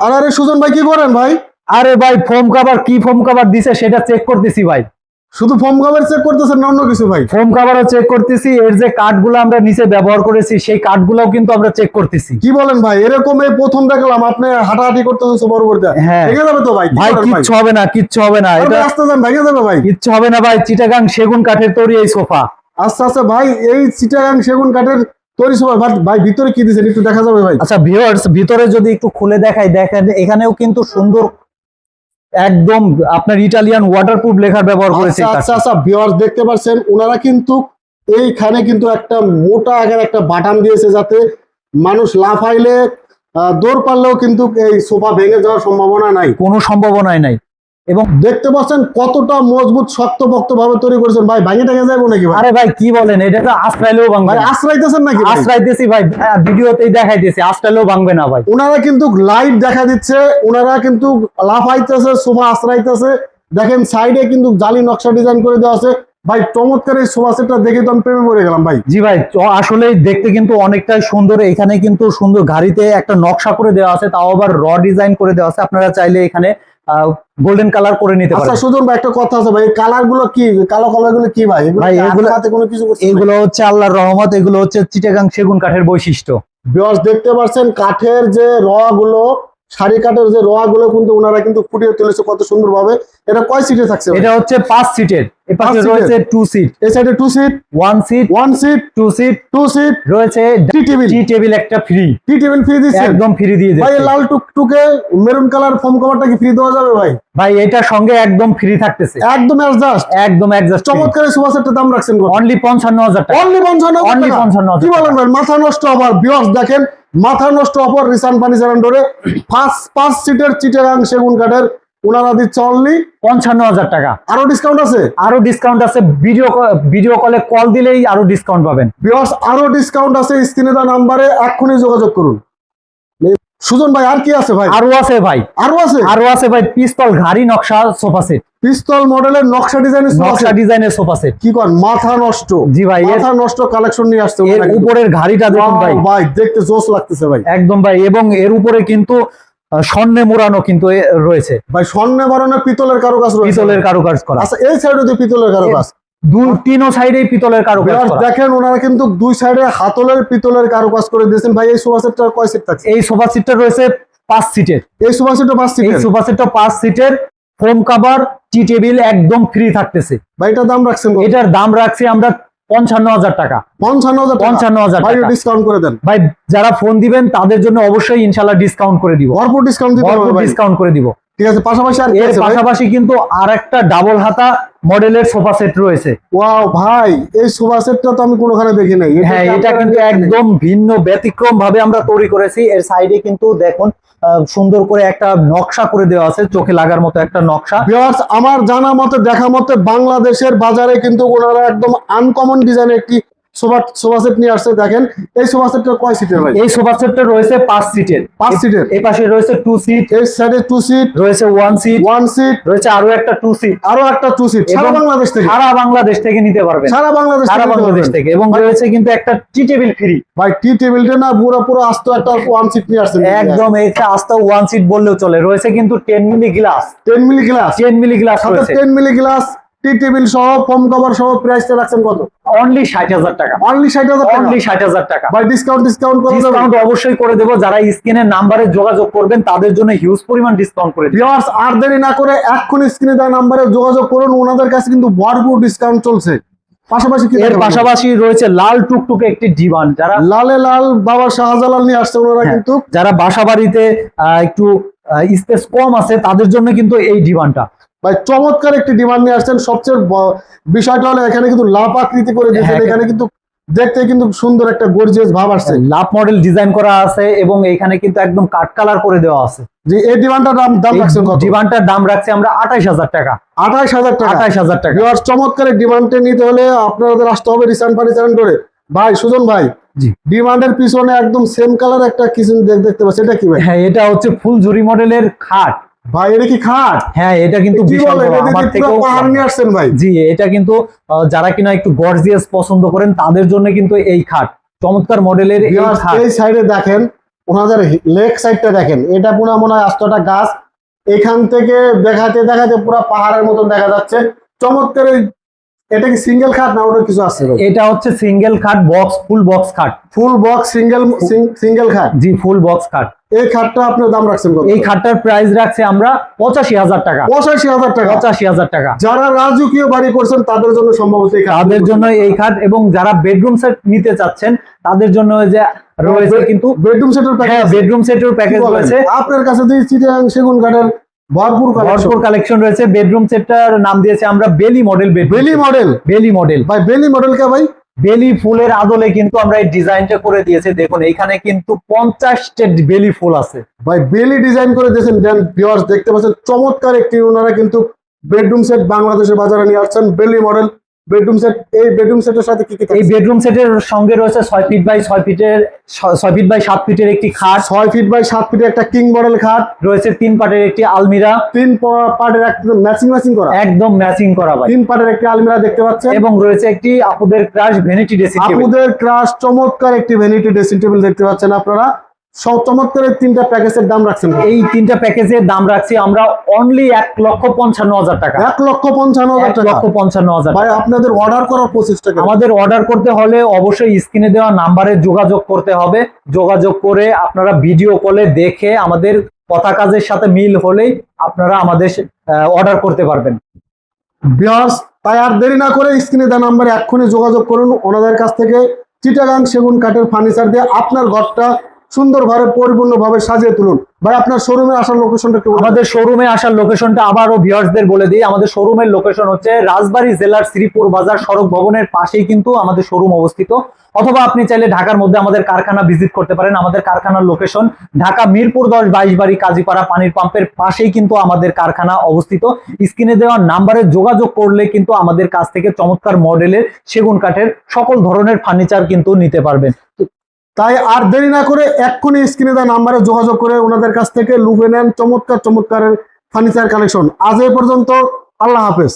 আর সুজন ভাই কি করেন ভাই? আরে ভাই ফোম কভার কি ফোম কভার দিছে সেটা চেক করতেছি ভাই। শুধু ফর্ম কভার চেক করতেছেন না অন্য কিছু ভাই? ফোম কভারও চেক করতেছি এর যে কাঠগুলো আমরা নিচে ব্যবহার করেছি সেই কাঠগুলোও কিন্তু আমরা চেক করতেছি। কি বলেন ভাই? এরকম এই প্রথম দেখলাম আপনি হাঁটাহাঁটি করতেছেন সোফার উপর হ্যাঁ। ভেঙে যাবে তো ভাই? ভাই কিচ্ছু হবে না কিচ্ছু হবে না এটা আস্তে যান ভেঙে যাবে ভাই। কিচ্ছু হবে না ভাই চিটাগাং সেগুন কাঠের তৈরি এই সোফা। আস্তে আস্তে ভাই এই চিটাগাং সেগুন কাঠের তৈরি সোফা ভাই, ভিতরে কি দিয়েছেন? একটু দেখা যাবে ভাই। আচ্ছা ভিউয়ার্স ভিতরে যদি একটু খুলে দেখাই দেখেন এখানেও কিন্তু সুন্দর একদম আপনার ইটালিয়ান ওয়াটারপ্রুফ লেখার ব্যবহার করেছে আচ্ছা আচ্ছা। আচ্ছা ভিউয়ার্স দেখতে পাচ্ছেন ওনারা কিন্তু এইখানে কিন্তু একটা মোটা আকার একটা বাটাম দিয়েছে যাতে মানুষ লাফাইলে দৌড় পারলেও কিন্তু এই সোফা ভেঙে যাওয়ার সম্ভাবনা নাই। কোনো সম্ভাবনাই নাই। এবং দেখতে পাচ্ছেন কতটা মজবুত শক্ত শক্তপোক্ত ভাবে তৈরি করেছেন। ভাই ভাঙে টাঙে যাব নাকি ভাই? আরে ভাই কি বলেন? এটা তো আশ্রাইলেও ভাঙবে ভাই আশ্রাইতেছেন নাকি ভাই? আশ্রাইতেছি ভাই। ভিডিওতেই দেখাই দিছি আশ্রাইলেও ভাঙবে না ভাই। ওনারা কিন্তু লাইভ দেখা দিচ্ছে ওনারা কিন্তু লাফাইতেছে সোফা আশ্রাইতেছে দেখেন সাইডে কিন্তু জালি নকশা ডিজাইন করে দেওয়া আছে। ভাই চমৎকার এই সোফা সেটটা দেখে তো আমি প্রেমে পড়ে গেলাম ভাই। জি ভাই আসলে দেখতে কিন্তু অনেকটাই সুন্দর। এখানে কিন্তু সুন্দর গাড়িতে একটা নকশা করে দেওয়া আছে তাও আবার র ডিজাইন করে দেওয়া আছে। আপনারা চাইলে এখানে গোল্ডেন কালার করে নিতে পারেন আচ্ছা পারেন। সুজন ভাই একটা কথা আছে ভাই কালারগুলো কি কালো কালারগুলো কি ভাই? ভাই, এগুলো- কোনো কিছু এগুলো হচ্ছে আল্লাহর রহমত এগুলো হচ্ছে চিটাগাং সেগুন কাঠের বৈশিষ্ট্য। বিয়স দেখতে পাচ্ছেন কাঠের যে রয়া গুলো শাড়ি কাঠের যে রোয়া গুলো কিন্তু ওনারা কিন্তু ফুটিয়ে তুলেছে কত সুন্দর ভাবে এটা কয় সিটে থাকছে এটা হচ্ছে পাঁচ সিটের এ পাশে রয়েছে টু সিট এই সাইডে two seat one seat one seat two seat two seat রয়েছে টি টেবিল টি টেবিল একটা ফ্রি টি টেবিল ফ্রি দিচ্ছে? একদম ফ্রি দিয়ে ভাই লাল টুকটুকে মেরুন কালার ফোম কভারটা কি ফ্রি দেওয়া যাবে ভাই? ভাই এটা সঙ্গে একদম ফ্রি থাকতেছে। একদম অ্যাডজাস্ট একদম চমৎকার সোফা দাম রাখছেন অনলি টাকা। অনলি পঞ্চান্ন Only টাকা। 55,000 কি বলেন ভাই মাথা নষ্ট আবার। বিয়স দেখেন মাথা নষ্ট অফার রিসান ফার্নিচার ডোরে পাঁচ পাঁচ সিটের চিটাগাং সেগুন কাঠের ওনারা দিচ্ছে অনলি পঞ্চান্ন হাজার টাকা। আরও ডিসকাউন্ট আছে? আরও ডিসকাউন্ট আছে ভিডিও ভিডিও কলে কল দিলেই আরও ডিসকাউন্ট পাবেন। বিকজ আরও ডিসকাউন্ট আছে স্ক্রিনে দেওয়া নাম্বারে এক্ষুনি যোগাযোগ করুন। সুজন ভাই আর কি আছে ভাই? আরও আছে ভাই। আরও আছে? আরও আছে ভাই পিস্তল ঘাড়ি নকশা সোফা সেট। পিস্তল মডেলের নকশা ডিজাইনের নকশা ডিজাইনের সোফা সেট। কি কর মাথা নষ্ট। জি ভাই মাথা নষ্ট কালেকশন নিয়ে আসছে এর উপরের ঘাড়িটা দেখুন ভাই। ভাই দেখতে জোস লাগতেছে ভাই। একদম ভাই এবং এর উপরে কিন্তু স্বর্ণে মোড়ানো কিন্তু রয়েছে। ভাই স্বর্ণে বরণে পিতলের কারুকাজ রয়েছে। পিতলের কারুকাজ করা। আচ্ছা এই সাইডে পিতলের কারুকাজ। দুই তিনও সাইডেই পিতলের কারুকাজ দেখেন ওনারা কিন্তু দুই সাইডে হাতলের পিতলের কারুকাজ করে দিয়েছেন। ভাই এই সোফা সেটটার কয় সিট থাকছে? এই সোফা সেটটা রয়েছে পাঁচ সিটের এই সোফা সেটটা পাঁচ এই সোফা সেটটা পাঁচ সিটের ফোম কাভার টি টেবিল একদম ফ্রি থাকতেছে। ভাই এটার দাম রাখছেন এটার দাম রাখছি আমরা পঞ্চান্ন হাজার টাকা। পঞ্চান্ন হাজার পঞ্চান্ন হাজার ভাই ডিসকাউন্ট করে দেন। ভাই যারা ফোন দিবেন তাদের জন্য অবশ্যই ইনশাল্লাহ ডিসকাউন্ট করে দিব। ভরপুর ডিসকাউন্ট ডিসকাউন্ট করে দিব। ঠিক আছে পাশাপাশি আর এর পাশাপাশি কিন্তু আর একটা ডাবল হাতা মডেলের সোফা সেট রয়েছে। ওয়াও ভাই এই সোফা সেটটা তো আমি কোনোখানে দেখি নাই। হ্যাঁ এটা কিন্তু একদম ভিন্ন ব্যতিক্রম ভাবে আমরা তৈরি করেছি। এর সাইডে কিন্তু দেখুন সুন্দর করে একটা নকশা করে দেওয়া আছে চোখে লাগার মতো একটা নকশা। ভিউয়ার্স আমার জানা মতে দেখা মতে বাংলাদেশের বাজারে কিন্তু ওনারা একদম আনকমন ডিজাইনের একটি সোফা সোফা সেট নিয়ে আসছে দেখেন। এই সোফা সেটটা কয় সিটের ভাই? এই সোফা সেটটা রয়েছে পাঁচ সিটের পাঁচ সিটের এই পাশে রয়েছে টু সিট এই সাইডে টু সিট রয়েছে ওয়ান সিট ওয়ান সিট রয়েছে আরও একটা টু সিট আরও একটা টু সিট সারা বাংলাদেশ থেকে। সারা বাংলাদেশ থেকে নিতে পারবেন। সারা বাংলাদেশ সারা বাংলাদেশ থেকে। এবং রয়েছে কিন্তু একটা টি টেবিল ফ্রি ভাই টি টেবিলটা না পুরো পুরো আস্ত একটা ওয়ান সিট নিয়ে আসছেন একদম এটা আস্তে ওয়ান সিট বললেও চলে। রয়েছে কিন্তু ten milli glass ten milli glass ten milli glass ten milli glass tea table সহ ফোম কভার সহ প্রাইসটা রাখছেন কত? অনলি ষাট হাজার টাকা। অনলি ষাট হাজার অনলি ষাট হাজার টাকা। ভাই ডিসকাউন্ট ডিসকাউন্ট করে ডিসকাউন্ট অবশ্যই করে দেবো। যারা স্ক্রিনের নাম্বারে যোগাযোগ করবেন তাদের জন্য হিউজ পরিমাণ ডিসকাউন্ট করে ভিউয়ার্স আর দেরি না করে এক্ষুনি স্ক্রিনে দেওয়া নাম্বারে যোগাযোগ করুন। ওনাদের কাছে কিন্তু ভরপুর ডিসকাউন্ট চলছে। পাশাপাশি এর পাশাপাশি রয়েছে লাল টুকটুকে একটি ডিমান্ড যারা লালে লাল বাবা শাহজালাল নিয়ে আসছে ওনারা হ্যাঁ, কিন্তু। যারা বাসা বাড়িতে একটু স্পেস কম আছে তাদের জন্য কিন্তু এই ডিমান্ডটা ভাই চমৎকার একটি ডিমান্ড নিয়ে আসছেন। সবচেয়ে বিষয়টা হলো এখানে কিন্তু লাভ আকৃতি করে দিয়েছেন। হ্যাঁ, এখানে কিন্তু দেখতে কিন্তু সুন্দর একটা গর্জিয়াস ভাব আসছে। লাভ মডেল ডিজাইন করা আছে এবং এখানে কিন্তু একদম কাট কালার করে দেওয়া আছে। যে এই ডিমান্ডটার দাম দাম রাখছেন কত? ডিমান্ডটার দাম রাখছি আমরা আঠাইশ হাজার টাকা। আঠাশ হাজার টাকা। আঠাইশ হাজার টাকা। ভিউয়ার্স চমৎকার ডিমান্ডে নিতে হলে আপনাদের আসতে হবে রিসান ফার্নিচার করে ভাই সুজন ভাই জি। ডিমান্ডের পিছনে একদম সেম কালার একটা কিছু দেখতে পাচ্ছি। এটা কি ভাই? হ্যাঁ এটা হচ্ছে ফুল ঝুরি মডেলের খাট। ভাই এটা কি খাট? হ্যাঁ এটা কিন্তু বিশাল বড়, আমার থেকেও পাহাড় নিয়ে আসছেন ভাই। জি এটা কিন্তু যারা কিনা একটু গর্জিয়াস পছন্দ করেন তাদের জন্য কিন্তু এই খাট। চমৎকার মডেলের এই খাট। এই সাইডে দেখেন ওনাদের লেগ সাইডটা দেখেন। এটা পুরো মনে হয় আস্তটা গাছ। এখান থেকে দেখাতে দেখাতে পুরো পাহাড়ের মতন দেখা যাচ্ছে। চমৎকার এটা কি সিঙ্গেল খাট না ওটা কিছু আছে এটা হচ্ছে সিঙ্গেল খাট বক্স ফুল বক্স খাট। ফুল বক্স সিঙ্গেল সিঙ্গেল খাট? জি ফুল বক্স খাট। এই খাটটা আপনার দাম রাখছেন কত? এই খাটটার প্রাইস রাখছে আমরা পঁচাশি হাজার টাকা। পঁচাশি হাজার টাকা? পঁচাশি হাজার টাকা। যারা রাজকীয় বাড়ি করছেন তাদের জন্য সম্ভবত তাদের জন্য এই খাট এবং যারা বেডরুম সেট নিতে চাচ্ছেন তাদের জন্য ওই যে রয়েছে কিন্তু বেডরুম সেটের হ্যাঁ বেডরুম সেটের প্যাকেজ রয়েছে। আপনার কাছে যে চিটাং সেগুন কাঠের ভরপুর ভরপুর কালেকশন রয়েছে। বেডরুম সেটটার নাম দিয়েছে আমরা Beli model Beli model Beli model ভাই বেলি মডেল কে ভাই? বেলি ফুলের আদলে কিন্তু আমরা এই ডিজাইনটা করে দিয়েছি। দেখুন এখানে কিন্তু পঞ্চাশটা বেলি ফুল আছে। ভাই বেলি ডিজাইন করে দিয়েছেন। দেন ভিউয়ার্স দেখতে পাচ্ছেন চমৎকার একটি ওনারা কিন্তু বেডরুম সেট বাংলাদেশের বাজারে নিয়ে আসছেন। বেলি মডেল বেডরুম সেট এই বেডরুম সেটের সাথে কি কি এই বেডরুম সেটের সঙ্গে রয়েছে ছয় ফিট বাই ছয় ফিটের ছ- ছয় ফিট বাই সাত ফিটের একটি খাট। ছয় ফিট বাই সাত ফিটের একটা কিং মডেল খাট। রয়েছে তিন পাটের একটি আলমিরা। তিন প- পার্টের একদম ম্যাচিং ম্যাচিং করা। একদম ম্যাচিং করা ভাই। তিন পার্টের একটি আলমিরা দেখতে পাচ্ছেন। এবং রয়েছে একটি আপুদের ক্রাশ ভ্যানিটি ড্রেসিং টেবিল আপুদের ক্রাশ চমৎকার একটি ভ্যানিটি ড্রেসিং টেবিল দেখতে পাচ্ছেন আপনারা। সব চমৎকার তিনটা প্যাকেজের দাম রাখছেন এই তিনটা প্যাকেজের দাম রাখছি আমরা অনলি এক লক্ষ পঞ্চান্ন হাজার টাকা। এক লক্ষ পঞ্চান্ন হাজার টাকা। লক্ষ পঞ্চান্ন হাজার ভাই আপনাদের অর্ডার করার প্রসেসটা আমাদের অর্ডার করতে হলে অবশ্যই স্ক্রিনে দেওয়া নাম্বারে যোগাযোগ করতে হবে। যোগাযোগ করে আপনারা ভিডিও কলে দেখে আমাদের কথা কাজের সাথে মিল হলেই আপনারা আমাদের অর্ডার করতে পারবেন। তাই আর দেরি না করে স্ক্রিনে দেওয়া নাম্বারে এক্ষুনি যোগাযোগ করুন। ওনাদের কাছ থেকে চিটাগাং সেগুন কাঠের ফার্নিচার দিয়ে আপনার ঘরটা সুন্দরভাবে, পরিপূর্ণভাবে সাজিয়ে তুলুন। ভাই, আপনার শোরুমে আসার লোকেশনটা একটু আমাদের শোরুমে আসার লোকেশনটা আবারও ভিউয়ার্সদের বলে দিই। আমাদের শোরুমের লোকেশন হচ্ছে রাজবাড়ী জেলার শ্রীপুর বাজার, সড়ক ভবনের পাশেই কিন্তু আমাদের শোরুম অবস্থিত। অথবা আপনি চাইলে ঢাকার মধ্যে আমাদের কারখানা ভিজিট করতে পারেন। আমাদের কারখানার লোকেশন ঢাকা মিরপুর দশ বাইশ বাড়ি কাজীপাড়া পানির পাম্পের পাশেই কিন্তু আমাদের কারখানা অবস্থিত। স্ক্রিনে দেওয়া নাম্বারে যোগাযোগ করলে কিন্তু আমাদের কাছ থেকে চমৎকার মডেলের সেগুন কাঠের সকল ধরনের ফার্নিচার কিন্তু নিতে পারবেন। তাই আর দেরি না করে এক্ষুনি স্ক্রিনে দেওয়া নাম্বারে যোগাযোগ করে ওনাদের কাছ থেকে লুফে নেন চমৎকার চমৎকারের ফার্নিচার কালেকশন আজ এ পর্যন্ত, আল্লাহ হাফেজ।